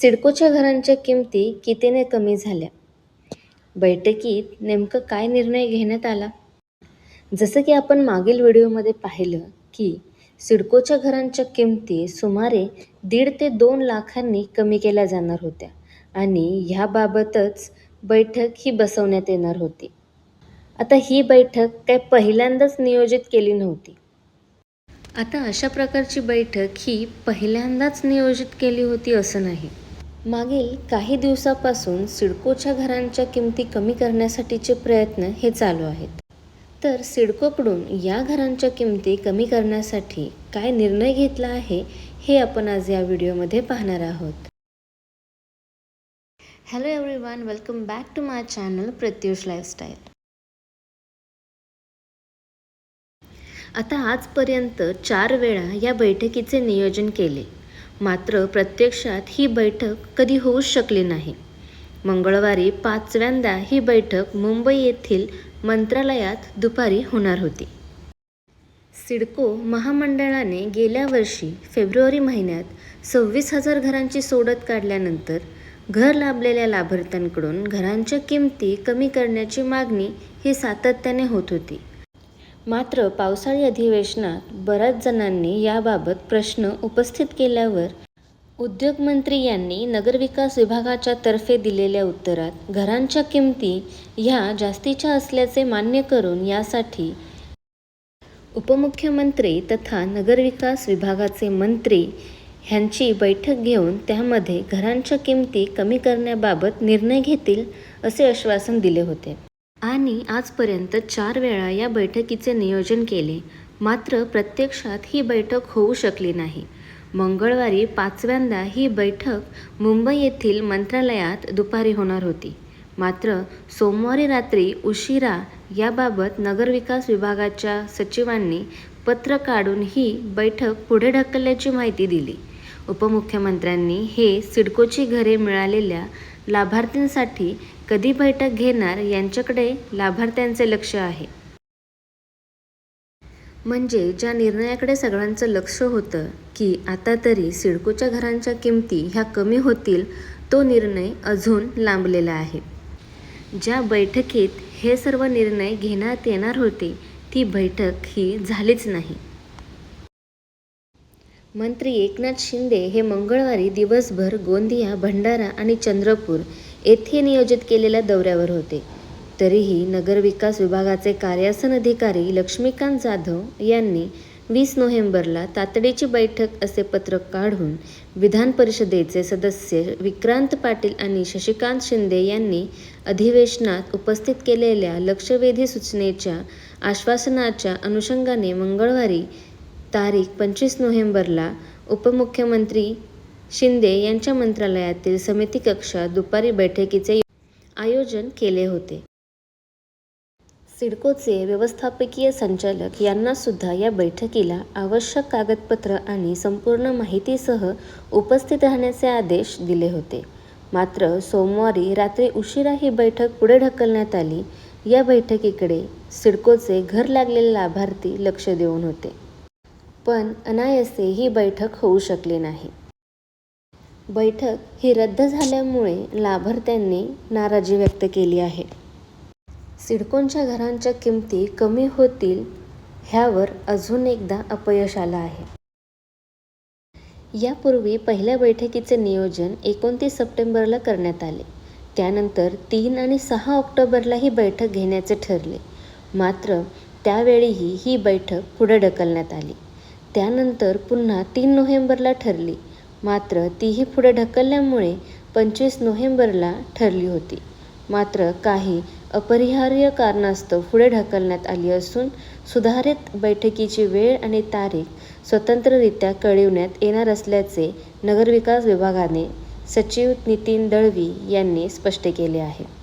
सिडकोच्या घरांच्या किमती कितीने कमी झाल्या? बैठकीत नेमकं काय निर्णय घेण्यात आला? जसं की आपण मागील व्हिडिओमध्ये पाहिलं की सिडकोच्या घरांच्या किमती सुमारे दीड ते दोन लाखांनी कमी केल्या जाणार होत्या आणि ह्याबाबतच बैठक ही बसवण्यात येणार होती. आता ही बैठक काय पहिल्यांदाच नियोजित केली नव्हती. आता अशा प्रकारची बैठक ही पहिल्यांदाच नियोजित केली होती असं नाही. मागील काही दिवसापासून सिडकोच्या घरांच्या किमती कमी करण्यासाठीचे प्रयत्न हे चालू आहेत. तर सिडकोकडून या घरांच्या किमती कमी करण्यासाठी काय निर्णय घेतला आहे हे आपण आज या व्हिडिओमध्ये पाहणार आहोत. Hello everyone welcome back to my channel Pratyush Lifestyle आता आजपर्यंत चार वेळा या बैठकीचे नियोजन केले. मात्र प्रत्यक्षात ही बैठक कधी होऊच शकली नाही. मंगळवारी पाचव्यांदा ही बैठक मुंबई येथील मंत्रालयात दुपारी होणार होती. सिडको महामंडळाने गेल्या वर्षी फेब्रुवारी महिन्यात सव्वीस हजार घरांची सोडत काढल्यानंतर घर लाभलेल्या लाभार्थ्यांकडून घरांच्या किमती कमी करण्याची मागणी ही सातत्याने होत होती. मात्र पावसाळी अधिवेशनात बऱ्याच जणांनी याबाबत प्रश्न उपस्थित केल्यावर उद्योगमंत्री यांनी नगरविकास विभागाच्या तर्फे दिलेल्या उत्तरात घरांच्या किमती ह्या जास्तीच्या असल्याचे मान्य करून यासाठी उपमुख्यमंत्री तथा नगरविकास विभागाचे मंत्री ह्यांची बैठक घेऊन त्यामध्ये घरांच्या किमती कमी करण्याबाबत निर्णय घेतील असे आश्वासन दिले होते. आणि आजपर्यंत चार वेळा या बैठकीचे नियोजन केले. मात्र प्रत्यक्षात ही बैठक होऊ शकली नाही. मंगळवारी पाचव्यांदा ही बैठक मुंबई येथील मंत्रालयात दुपारी होणार होती. मात्र सोमवारी रात्री उशिरा याबाबत नगरविकास विभागाच्या सचिवांनी पत्र काढून ही बैठक पुढे ढकलल्याची माहिती दिली. उपमुख्यमंत्र्यांनी हे सिडकोची घरे मिळालेल्या लाभार्थींसाठी कधी बैठक घेणार यांच्याकडे लाभार्थ्यांचे लक्ष आहे. म्हणजे ज्या निर्णयाकडे सगळ्यांचं लक्ष होतं की आता तरी सिडकोच्या घरांच्या किमती ह्या कमी होतील तो निर्णय अजून लांबलेला आहे. ज्या बैठकीत हे सर्व निर्णय घेण्यात येणार होते ती बैठक ही झालीच नाही. मंत्री एकनाथ शिंदे हे मंगळवारी दिवसभर गोंदिया भंडारा आणि चंद्रपूर येथे नियोजित केलेल्या दौऱ्यावर होते. तरीही नगरविकास विभागाचे कार्यासन अधिकारी लक्ष्मीकांत जाधव यांनी वीस नोव्हेंबरला तातडीची बैठक असे पत्रक काढून विधान परिषदेचे सदस्य विक्रांत पाटील आणि शशिकांत शिंदे यांनी अधिवेशनात उपस्थित केलेल्या लक्षवेधी सूचनेच्या आश्वासनाच्या अनुषंगाने मंगळवारी तारीख पंचवीस नोव्हेंबरला उपमुख्यमंत्री शिंदे यांच्या मंत्रालयातील समिती कक्षात दुपारी बैठकीचे आयोजन केले होते. सिडकोचे व्यवस्थापकीय संचालक यांना सुद्धा या बैठकीला आवश्यक कागदपत्र आणि संपूर्ण माहितीसह उपस्थित राहण्याचे आदेश दिले होते. मात्र सोमवारी रात्री उशिरा ही बैठक पुढे ढकलण्यात आली. या बैठकीकडे सिडकोचे घर लागलेले लाभार्थी लक्ष देऊन होते. पण अनायसे ही बैठक होऊ शकली नाही. बैठक ही रद्द झाल्यामुळे लाभार्थ्यांनी नाराजी व्यक्त केली आहे. सिडकोनच्या घरांच्या किमती कमी होतील ह्यावर अजून एकदा अपयश आलं आहे. यापूर्वी पहिल्या बैठकीचे नियोजन एकोणतीस सप्टेंबरला करण्यात आले. त्यानंतर तीन आणि सहा ऑक्टोबरला ही बैठक घेण्याचे ठरले. मात्र त्यावेळीही ही बैठक पुढे ढकलण्यात आली. त्यानंतर पुन्हा तीन नोव्हेंबरला ठरली. मात्र तीही पुढे ढकलल्यामुळे पंचवीस नोव्हेंबरला ठरली होती. मात्र काही अपरिहार्य कारणास्तव पुढे ढकलण्यात आली असून सुधारित बैठकीची वेळ आणि तारीख स्वतंत्ररित्या कळविण्यात येणार असल्याचे नगरविकास विभागाने सचिव नितीन दळवी यांनी स्पष्ट केले आहे.